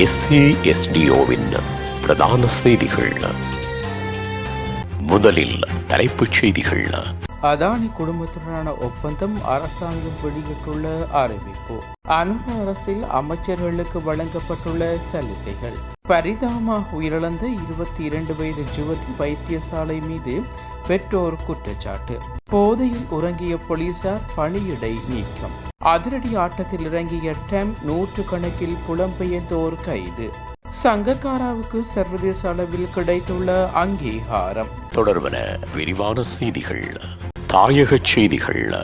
எஸ்ஏஎஸ்டிஓவின் பிரதான செய்திகள். முதலில் தலைப்புச் செய்திகள். அதானி குடும்பத்துடனான ஒப்பந்தம் அரசாங்கம் வெளியிட்டுள்ள அறிவிப்பு. அனுர அரசில் அமைச்சர்களுக்கு வழங்கப்பட்டுள்ள சலுகைகள். பரிதாபமாக உயிரிழந்த இருபத்தி இரண்டு வயது யுவதி வைத்தியசாலை மீது பெற்றோர் குற்றச்சாட்டு. போதையில் உறங்கிய போலீசார் பணியிடை நீக்கம். அதிரடி ஆட்டத்தில் இறங்கிய டெம் நூற்றுக்கணக்கில் புலம்பெயர்ந்தோர் கைது. சங்கக்காராவுக்கு சர்வதேச அளவில் கிடைத்துள்ள அங்கீகாரம். தொடர்பன விரிவான செய்திகள் தாயகச் செய்திகள்.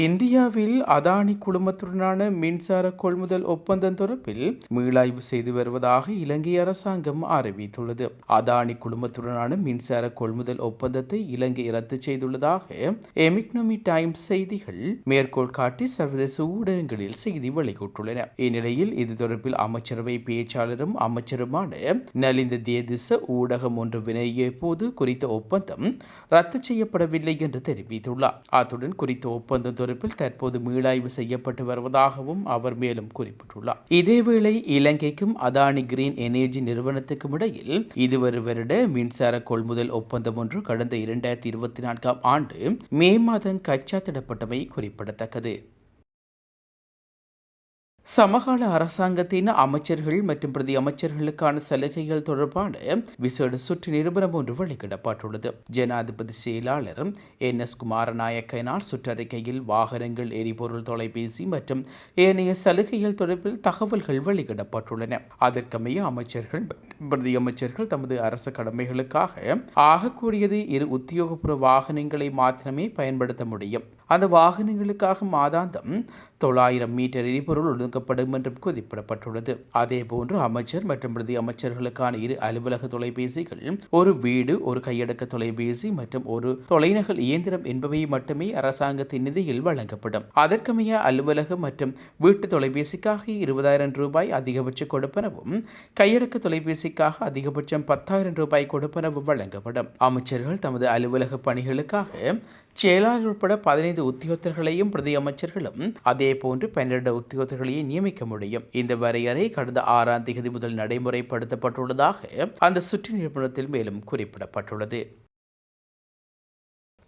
இந்தியாவில் அதானி குழுமத்துடனான மின்சார கொள்முதல் ஒப்பந்தம் தொடர்பில் மீளாய்வு செய்து வருவதாக இலங்கை அரசாங்கம் அறிவித்துள்ளது. அதானி குழுமத்துடனான மின்சார கொள்முதல் ஒப்பந்தத்தை இலங்கை ரத்து செய்துள்ளதாக எமிக்னமி டைம்ஸ் செய்திகள் மேற்கோள் காட்டி சர்வதேச ஊடகங்களில் செய்தி வெளியிட்டுள்ளன. இந்நிலையில் இது தொடர்பில் அமைச்சரவை பேச்சாளரும் அமைச்சருமான நலிந்த தேதிச ஊடகம் ஒன்று வினைய போது குறித்த ஒப்பந்தம் ரத்து செய்யப்படவில்லை என்று தெரிவித்துள்ளார். அத்துடன் குறித்த ஒப்பந்தம் தொடர்பில் தற்போது மீளாய்வு செய்யப்பட்டு வருவதாகவும் அவர் மேலும் குறிப்பிட்டுள்ளார். இதேவேளை இலங்கைக்கும் அதானி கிரீன் எனர்ஜி நிறுவனத்துக்கும் இடையில் இதுவரை வருட மின்சார கொள்முதல் ஒப்பந்தம் ஒன்று கடந்த இரண்டாயிரத்தி இருபத்தி நான்காம் ஆண்டு மே மாதம் கச்சாத்திடப்பட்டமை குறிப்பிடத்தக்கது. சமகால அரசாங்கத்தின் அமைச்சர்கள் மற்றும் பிரதி அமைச்சர்களுக்கான சலுகைகள் தொடர்பான விசேட சுற்று நிருபனம் ஒன்று வெளியிடப்பட்டுள்ளது. ஜனாதிபதி செயலாளர் என். எஸ். குமாரநாயக்கனால் சுற்றறிக்கையில் வாகனங்கள் எரிபொருள் தொலைபேசி மற்றும் ஏனைய சலுகைகள் தொடர்பில் தகவல்கள் வெளியிடப்பட்டுள்ளன. அதற்கமைய அமைச்சர்கள் பிரதி அமைச்சர்கள் தமது அரசு கடமைகளுக்காக ஆகக்கூடியது இரு உத்தியோகபூர்வ வாகனங்களை மாத்திரமே பயன்படுத்த முடியும். அந்த வாகனங்களுக்காக மாதாந்தம் தொள்ளாயிரம் மீட்டர் எரிபொருள் ஒழுங்கப்படும் என்றும் குறிப்பிடப்பட்டுள்ளது. அதேபோன்று அமைச்சர் மற்றும் பிரதி அமைச்சர்களுக்கான இரு அலுவலக தொலைபேசிகள் ஒரு வீடு ஒரு கையடக்க தொலைபேசி மற்றும் ஒரு தொலைநகல் இயந்திரம் என்பவை மட்டுமே அரசாங்கத்தின் நிதியில் வழங்கப்படும். அதற்கமைய அலுவலக மற்றும் வீட்டு தொலைபேசிக்காக இருபதாயிரம் ரூபாய் அதிகபட்ச கொடுப்பனவும் கையடக்க தொலைபேசிக்காக அதிகபட்சம் பத்தாயிரம் ரூபாய் கொடுப்பனவும் வழங்கப்படும். அமைச்சர்கள் தமது அலுவலக பணிகளுக்காக செயலாளர் உட்பட பதினைந்து உத்தியோகத்தர்களையும் பிரதி அமைச்சர்களும் அதே போன்று பன்னிரண்டு உத்தியோகத்தர்களையும் நியமிக்க முடியும். இந்த வரையறை கடந்த ஆறாம் தேதி முதல் நடைமுறைப்படுத்தப்பட்டுள்ளதாக அந்த சுற்று நிறுவனத்தில் மேலும் குறிப்பிடப்பட்டுள்ளது.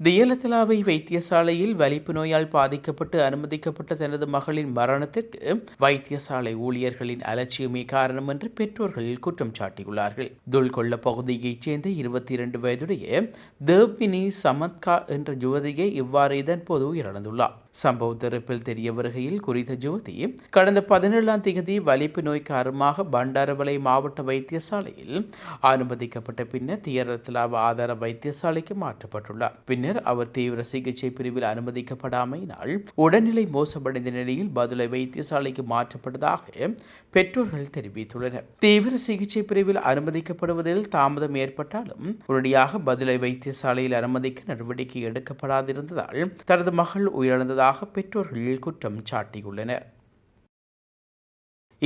தியலத்தலாவை வைத்தியசாலையில் வலிப்பு நோயால் பாதிக்கப்பட்டு அனுமதிக்கப்பட்ட தனது மகளின் மரணத்திற்கு வைத்தியசாலை ஊழியர்களின் அலட்சியமே காரணம் என்று பெற்றோர்கள் குற்றம் சாட்டியுள்ளார்கள். துல்கொள்ள பகுதியைச் சேர்ந்த இருபத்தி இரண்டு வயதுடைய தேவ்வினி சமத்கா என்ற யுவதியை இவ்வாறு இதன்போது உயிரிழந்துள்ளார். சம்பவ தரப்பில் தெரிய வருகையில் குறித்த ஜோதி கடந்த பதினேழாம் தேதி வலிப்பு நோய் காரணமாக பண்டாரவளை மாவட்ட வைத்தியசாலையில் அனுமதிக்கப்பட்ட பின்னர் தியரத்திலாவ ஆதார வைத்தியசாலைக்கு மாற்றப்பட்டுள்ளார். பின்னர் அவர் தீவிர சிகிச்சை பிரிவில் அனுமதிக்கப்படாமையினால் உடல்நிலை மோசமடைந்த நிலையில் பதுளை வைத்தியசாலைக்கு மாற்றப்பட்டதாக பெற்றோர்கள் தெரிவித்துள்ளனர். தீவிர சிகிச்சை பிரிவில் அனுமதிக்கப்படுவதில் தாமதம் ஏற்பட்டாலும் உடனடியாக பதுளை வைத்தியசாலையில் அனுமதிக்க நடவடிக்கை எடுக்கப்படாதிருந்ததால் தனது மகள் உயிரிழந்ததாக பெற்றோர்கள் குற்றம் சாட்டியுள்ளனர்.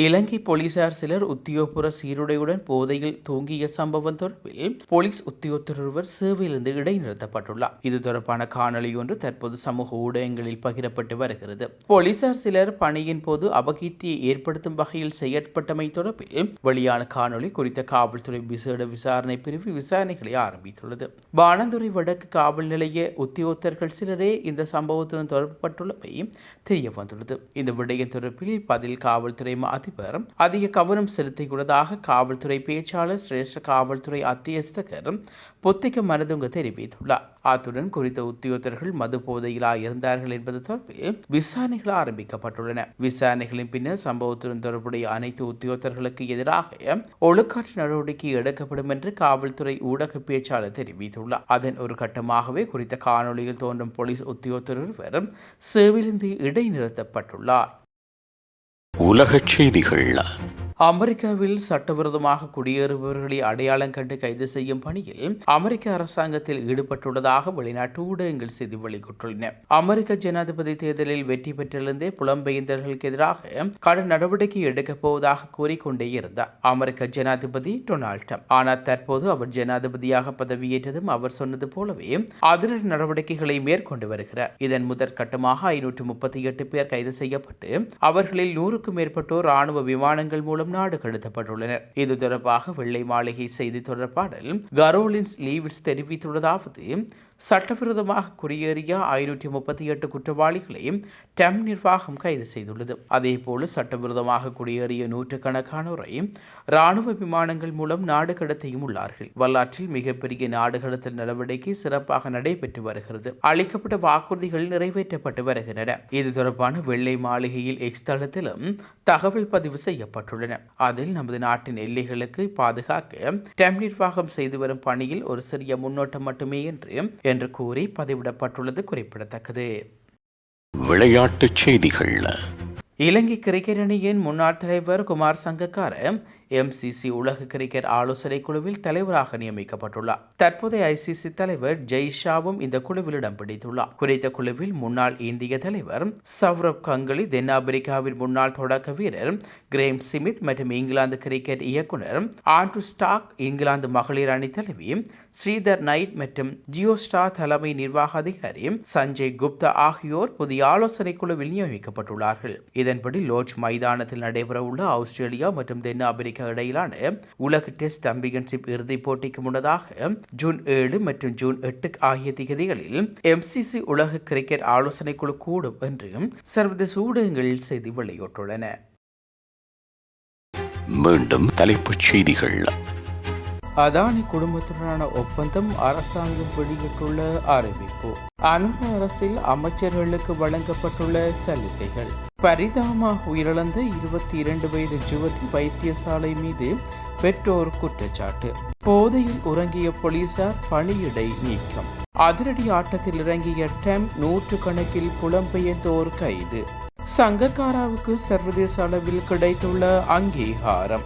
இலங்கை போலீசார் சிலர் உத்தியோகபுர சீருடையுடன் போதையில் தூங்கிய சம்பவம் தொடர்பில் போலீஸ் உத்தியோகத்தர் ஒருவர் சேவையிலிருந்து இடைநிறுத்தப்பட்டுள்ளார். இது தொடர்பான காணொலி ஒன்று தற்போது சமூக ஊடகங்களில் பகிரப்பட்டு வருகிறது. போலீசார் சிலர் பணியின் போது அபகீர்த்தியை ஏற்படுத்தும் வகையில் செயற்பட்டமை தொடர்பில் வெளியான காணொலி குறித்த காவல்துறை விசேட விசாரணை பிரிவு விசாரணைகளை ஆரம்பித்துள்ளது. பானந்துறை வடக்கு காவல் நிலைய உத்தியோகத்தர்கள் சிலரே இந்த சம்பவத்துடன் தொடர்புபட்டுள்ளமை தெரிய வந்துள்ளது இந்த விடயம் தொடர்பில் பதில் காவல்துறை அதிபர் அதிக கவனம் செலுத்தியுள்ளதாக காவல்துறை பேச்சாளர் சிரேஷ்ட காவல்துறை அத்தியஸ்தகர் பொத்திக்க மனதுங்க தெரிவித்துள்ளார். அத்துடன் குறித்த உத்தியோகத்தர்கள் மது போதையிலா இருந்தார்கள் என்பது தொடர்பில் விசாரணைகள் ஆரம்பிக்கப்பட்டுள்ளன. விசாரணைகளின் பின்னர் சம்பவத்துடன் தொடர்புடைய அனைத்து உத்தியோகத்தர்களுக்கு எதிராக ஒழுக்காற்று நடவடிக்கை எடுக்கப்படும் என்று காவல்துறை ஊடக பேச்சாளர் தெரிவித்துள்ளார். அதன் ஒரு கட்டமாகவே குறித்த காணொலியில் தோன்றும் போலீஸ் உத்தியோகத்தர் ஒருவர் சேவையிலிருந்து இடைநிறுத்தப்பட்டுள்ளார். உலகச் செய்திகள் அமெரிக்காவில் சட்டவிரோதமாக குடியேறுபவர்களை அடையாளம் கண்டு கைது செய்யும் பணியில் அமெரிக்க அரசாங்கத்தில் ஈடுபட்டுள்ளதாக வெளிநாட்டு ஊடகங்கள் செய்தி வெளியிட்டுள்ளன. அமெரிக்க ஜனாதிபதி தேர்தலில் வெற்றி பெற்றிருந்தே புலம்பெயர்ந்தவர்களுக்கு எதிராக கடும் நடவடிக்கை எடுக்கப் போவதாக கூறிக்கொண்டே இருந்தார் அமெரிக்க ஜனாதிபதி டொனால்ட் ட்ரம்ப். ஆனால் தற்போது அவர் ஜனாதிபதியாக பதவியேற்றதும் அவர் சொன்னது போலவே அதிரடி நடவடிக்கைகளை மேற்கொண்டு வருகிறார். இதன் முதற்கட்டமாக ஐநூற்று முப்பத்தி எட்டு பேர் கைது செய்யப்பட்டு அவர்களில் நூறுக்கும் மேற்பட்டோர் ராணுவ விமானங்கள் மூலம் மூலம் நாடு கடத்தப்பட்டுள்ளனர் இது தொடர்பாக வெள்ளை மாளிகை செய்தி தொடர்பாளர் கரோலின்ஸ் லீவிட்ஸ் தெரிவித்துள்ளதாவது சட்டவிரோதமாக குடியேறிய ஐநூற்றி முப்பத்தி எட்டு குற்றவாளிகளை டெம் நிர்வாகம் கைது செய்துள்ளது. அதேபோல சட்டவிரோதமாக குடியேறிய நூற்றுக்கணக்கானோரை ராணுவ விமானங்கள் மூலம் நாடு கடத்தியும் உள்ளார்கள். வரலாற்றில் மிகப்பெரிய நாடு கடத்தல் நடவடிக்கை சிறப்பாக நடைபெற்று வருகிறது. அளிக்கப்பட்ட வாக்குறுதிகள் நிறைவேற்றப்பட்டு வருகின்றன. இது தொடர்பான வெள்ளை மாளிகையில் எக்ஸ் தளத்திலும் தகவல் பதிவு செய்யப்பட்டுள்ளன. அதில் நமது நாட்டின் எல்லைகளுக்கு பாதுகாக்க டெம் நிர்வாகம் செய்து வரும் பணியில் ஒரு சிறிய முன்னோட்டம் மட்டுமே என்று என்று கூறி பதிவிடப்பட்டுள்ளது குறிப்பிடத்தக்கது. விளையாட்டுச் செய்திகள். இலங்கை கிரிக்கெட் அணியின் முன்னாள் தலைவர் குமார் சங்கக்கார எம்சிசி உலக கிரிக்கெட் ஆலோசனை குழுவில் தலைவராக நியமிக்கப்பட்டுள்ளார். தற்போதைய ஐசிசி தலைவர் ஜெய்ஷாவும் இந்த குழுவில் இடம் பிடித்துள்ளார். குறித்த குழுவில் முன்னாள் இந்திய தலைவர் சௌரவ் கங்குலி தென்னாப்பிரிக்காவின் முன்னாள் தொடக்க வீரர் கிரேம் சிமித் மற்றும் இங்கிலாந்து கிரிக்கெட் இயக்குனர் ஆண்ட்ரூ ஸ்டாக் இங்கிலாந்து மகளிர் அணி தலைவி ஸ்ரீதர் நைட் மற்றும் ஜியோ ஸ்டார் தலைமை நிர்வாக அதிகாரி சஞ்சய் குப்தா ஆகியோர் புதிய ஆலோசனை குழுவில் நியமிக்கப்பட்டுள்ளார்கள். இதன்படி லோட்ஜ் மைதானத்தில் நடைபெறவுள்ள ஆஸ்திரேலியா மற்றும் தென்னாப்பிரிக்கா இடையிலான உலக டெஸ்ட் சாம்பியன்ஷிப் இறுதிப் போட்டிக்கு முன்னதாக ஜூன் ஏழு மற்றும் ஜூன் எட்டு ஆகிய திகதிகளில் எம்சிசி உலக கிரிக்கெட் ஆலோசனை குழு கூடும் என்று சர்வதேச ஊடகங்கள் செய்தி வெளியிட்டுள்ளன. மீண்டும் தலைப்புச் செய்திகள். அதானி குடும்பத்துடனான ஒப்பந்தம் அரசாங்கம் வெளியிட்டுள்ள அறிவிப்பு. அனுர அரசில் அமைச்சர்களுக்கு வழங்கப்பட்டுள்ள சலுகைகள். பரிதாமா உயிரிழந்த இருபத்தி இரண்டு வயது யுவதி வைத்தியசாலை மீது பெற்றோர் குற்றச்சாட்டு. போதையில் உறங்கிய போலீசார் பணியிடை நீக்கம். அதிரடி ஆட்டத்தில் இறங்கிய டெம் நூற்று கணக்கில் புலம்பெயர்ந்தோர் கைது. சங்கக்காராவுக்கு சர்வதேச அளவில் கிடைத்துள்ள அங்கீகாரம்.